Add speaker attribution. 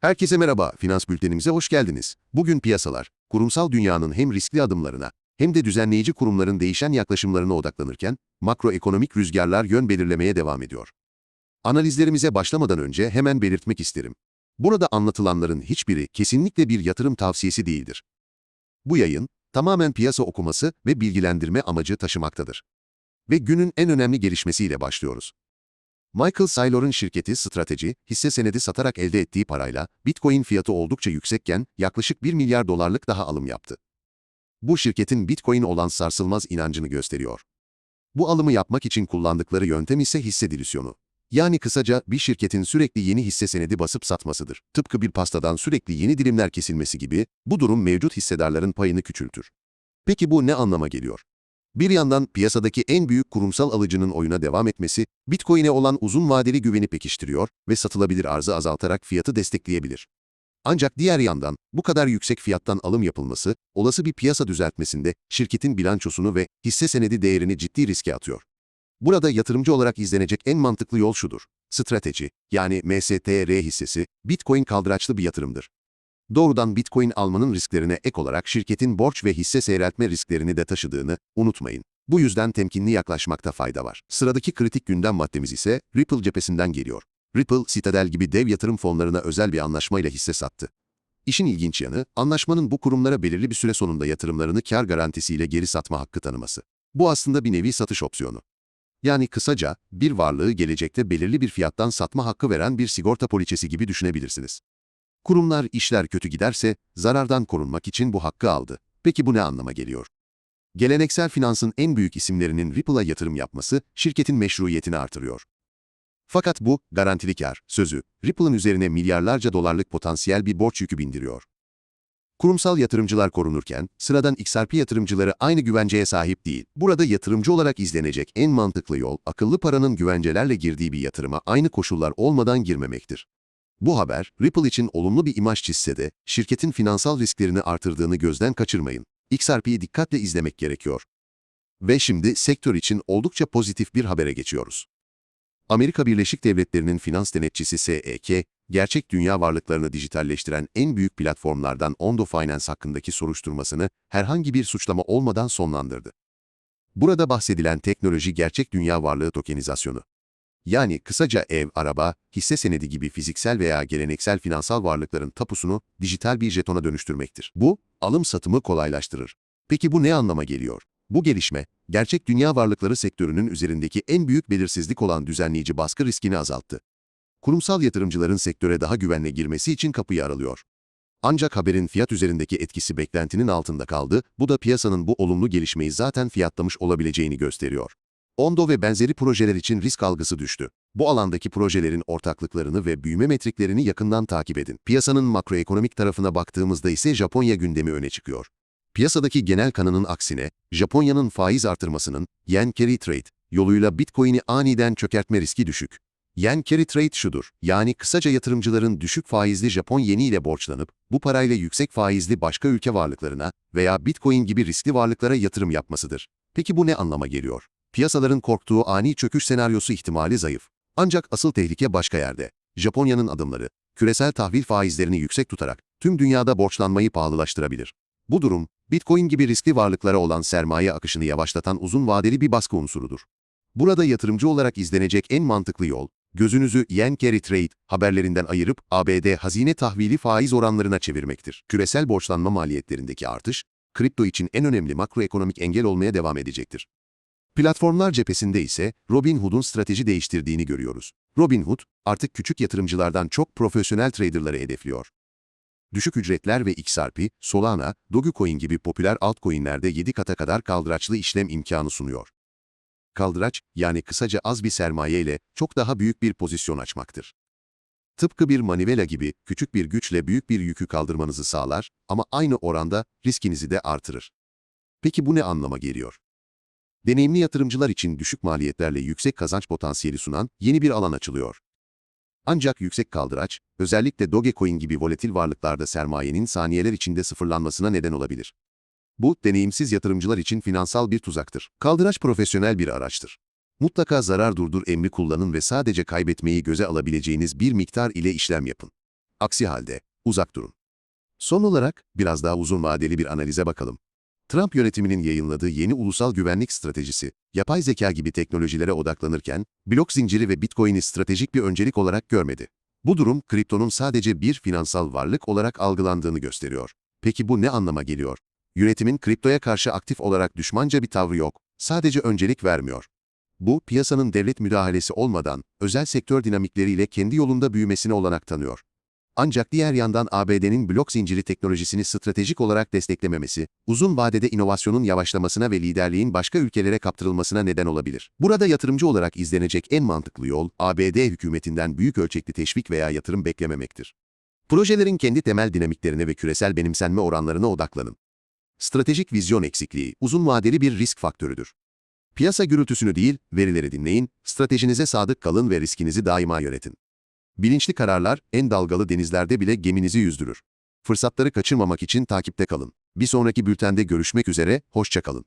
Speaker 1: Herkese merhaba, Finans Bültenimize hoş geldiniz. Bugün piyasalar, kurumsal dünyanın hem riskli adımlarına hem de düzenleyici kurumların değişen yaklaşımlarına odaklanırken, makroekonomik rüzgarlar yön belirlemeye devam ediyor. Analizlerimize başlamadan önce hemen belirtmek isterim. Burada anlatılanların hiçbiri kesinlikle bir yatırım tavsiyesi değildir. Bu yayın, tamamen piyasa okuması ve bilgilendirme amacı taşımaktadır. Ve günün en önemli gelişmesiyle başlıyoruz. Michael Saylor'un şirketi Strateji, hisse senedi satarak elde ettiği parayla Bitcoin fiyatı oldukça yüksekken yaklaşık 1 milyar dolarlık daha alım yaptı. Bu şirketin Bitcoin olan sarsılmaz inancını gösteriyor. Bu alımı yapmak için kullandıkları yöntem ise hisse dilüsyonu. Yani kısaca bir şirketin sürekli yeni hisse senedi basıp satmasıdır. Tıpkı bir pastadan sürekli yeni dilimler kesilmesi gibi bu durum mevcut hissedarların payını küçültür. Peki bu ne anlama geliyor? Bir yandan piyasadaki en büyük kurumsal alıcının oyuna devam etmesi, Bitcoin'e olan uzun vadeli güveni pekiştiriyor ve satılabilir arzı azaltarak fiyatı destekleyebilir. Ancak diğer yandan bu kadar yüksek fiyattan alım yapılması, olası bir piyasa düzeltmesinde şirketin bilançosunu ve hisse senedi değerini ciddi riske atıyor. Burada yatırımcı olarak izlenecek en mantıklı yol şudur. Strateji, yani MSTR hissesi, Bitcoin kaldıraçlı bir yatırımdır. Doğrudan Bitcoin almanın risklerine ek olarak şirketin borç ve hisse seyreltme risklerini de taşıdığını unutmayın. Bu yüzden temkinli yaklaşmakta fayda var. Sıradaki kritik gündem maddemiz ise Ripple cephesinden geliyor. Ripple, Citadel gibi dev yatırım fonlarına özel bir anlaşmayla hisse sattı. İşin ilginç yanı, anlaşmanın bu kurumlara belirli bir süre sonunda yatırımlarını kar garantisiyle geri satma hakkı tanıması. Bu aslında bir nevi satış opsiyonu. Yani kısaca, bir varlığı gelecekte belirli bir fiyattan satma hakkı veren bir sigorta poliçesi gibi düşünebilirsiniz. Kurumlar işler kötü giderse zarardan korunmak için bu hakkı aldı. Peki bu ne anlama geliyor? Geleneksel finansın en büyük isimlerinin Ripple'a yatırım yapması şirketin meşruiyetini artırıyor. Fakat bu, garantili kar, sözü, Ripple'ın üzerine milyarlarca dolarlık potansiyel bir borç yükü bindiriyor. Kurumsal yatırımcılar korunurken, sıradan XRP yatırımcıları aynı güvenceye sahip değil. Burada yatırımcı olarak izlenecek en mantıklı yol, akıllı paranın güvencelerle girdiği bir yatırıma aynı koşullar olmadan girmemektir. Bu haber, Ripple için olumlu bir imaj çizse de, şirketin finansal risklerini artırdığını gözden kaçırmayın. XRP'yi dikkatle izlemek gerekiyor. Ve şimdi sektör için oldukça pozitif bir habere geçiyoruz. Amerika Birleşik Devletleri'nin finans denetçisi SEC, gerçek dünya varlıklarını dijitalleştiren en büyük platformlardan Ondo Finance hakkındaki soruşturmasını herhangi bir suçlama olmadan sonlandırdı. Burada bahsedilen teknoloji gerçek dünya varlığı tokenizasyonu. Yani kısaca ev, araba, hisse senedi gibi fiziksel veya geleneksel finansal varlıkların tapusunu dijital bir jetona dönüştürmektir. Bu, alım satımı kolaylaştırır. Peki bu ne anlama geliyor? Bu gelişme, gerçek dünya varlıkları sektörünün üzerindeki en büyük belirsizlik olan düzenleyici baskı riskini azalttı. Kurumsal yatırımcıların sektöre daha güvenle girmesi için kapıyı aralıyor. Ancak haberin fiyat üzerindeki etkisi beklentinin altında kaldı, bu da piyasanın bu olumlu gelişmeyi zaten fiyatlamış olabileceğini gösteriyor. Ondo ve benzeri projeler için risk algısı düştü. Bu alandaki projelerin ortaklıklarını ve büyüme metriklerini yakından takip edin. Piyasanın makroekonomik tarafına baktığımızda ise Japonya gündemi öne çıkıyor. Piyasadaki genel kanının aksine, Japonya'nın faiz artırmasının yen carry trade yoluyla Bitcoin'i aniden çökertme riski düşük. Yen carry trade şudur, yani kısaca yatırımcıların düşük faizli Japon yeni ile borçlanıp, bu parayla yüksek faizli başka ülke varlıklarına veya Bitcoin gibi riskli varlıklara yatırım yapmasıdır. Peki bu ne anlama geliyor? Piyasaların korktuğu ani çöküş senaryosu ihtimali zayıf. Ancak asıl tehlike başka yerde. Japonya'nın adımları, küresel tahvil faizlerini yüksek tutarak tüm dünyada borçlanmayı pahalılaştırabilir. Bu durum, Bitcoin gibi riskli varlıklara olan sermaye akışını yavaşlatan uzun vadeli bir baskı unsurudur. Burada yatırımcı olarak izlenecek en mantıklı yol, gözünüzü yen carry trade haberlerinden ayırıp ABD hazine tahvili faiz oranlarına çevirmektir. Küresel borçlanma maliyetlerindeki artış, kripto için en önemli makroekonomik engel olmaya devam edecektir. Platformlar cephesinde ise Robinhood'un strateji değiştirdiğini görüyoruz. Robinhood, artık küçük yatırımcılardan çok profesyonel traderları hedefliyor. Düşük ücretler ve XRP, Solana, Dogecoin gibi popüler altcoin'lerde 7 kata kadar kaldıraçlı işlem imkanı sunuyor. Kaldıraç, yani kısaca az bir sermaye ile çok daha büyük bir pozisyon açmaktır. Tıpkı bir manivela gibi küçük bir güçle büyük bir yükü kaldırmanızı sağlar ama aynı oranda riskinizi de artırır. Peki bu ne anlama geliyor? Deneyimli yatırımcılar için düşük maliyetlerle yüksek kazanç potansiyeli sunan yeni bir alan açılıyor. Ancak yüksek kaldıraç, özellikle Dogecoin gibi volatil varlıklarda sermayenin saniyeler içinde sıfırlanmasına neden olabilir. Bu, deneyimsiz yatırımcılar için finansal bir tuzaktır. Kaldıraç profesyonel bir araçtır. Mutlaka zarar durdur emri kullanın ve sadece kaybetmeyi göze alabileceğiniz bir miktar ile işlem yapın. Aksi halde uzak durun. Son olarak biraz daha uzun vadeli bir analize bakalım. Trump yönetiminin yayınladığı yeni ulusal güvenlik stratejisi, yapay zeka gibi teknolojilere odaklanırken, blok zinciri ve Bitcoin'i stratejik bir öncelik olarak görmedi. Bu durum, kriptonun sadece bir finansal varlık olarak algılandığını gösteriyor. Peki bu ne anlama geliyor? Yönetimin kriptoya karşı aktif olarak düşmanca bir tavrı yok, sadece öncelik vermiyor. Bu, piyasanın devlet müdahalesi olmadan, özel sektör dinamikleriyle kendi yolunda büyümesine olanak tanıyor. Ancak diğer yandan ABD'nin blok zinciri teknolojisini stratejik olarak desteklememesi, uzun vadede inovasyonun yavaşlamasına ve liderliğin başka ülkelere kaptırılmasına neden olabilir. Burada yatırımcı olarak izlenecek en mantıklı yol, ABD hükümetinden büyük ölçekli teşvik veya yatırım beklememektir. Projelerin kendi temel dinamiklerine ve küresel benimsenme oranlarına odaklanın. Stratejik vizyon eksikliği, uzun vadeli bir risk faktörüdür. Piyasa gürültüsünü değil, verileri dinleyin, stratejinize sadık kalın ve riskinizi daima yönetin. Bilinçli kararlar en dalgalı denizlerde bile geminizi yüzdürür. Fırsatları kaçırmamak için takipte kalın. Bir sonraki bültende görüşmek üzere, hoşça kalın.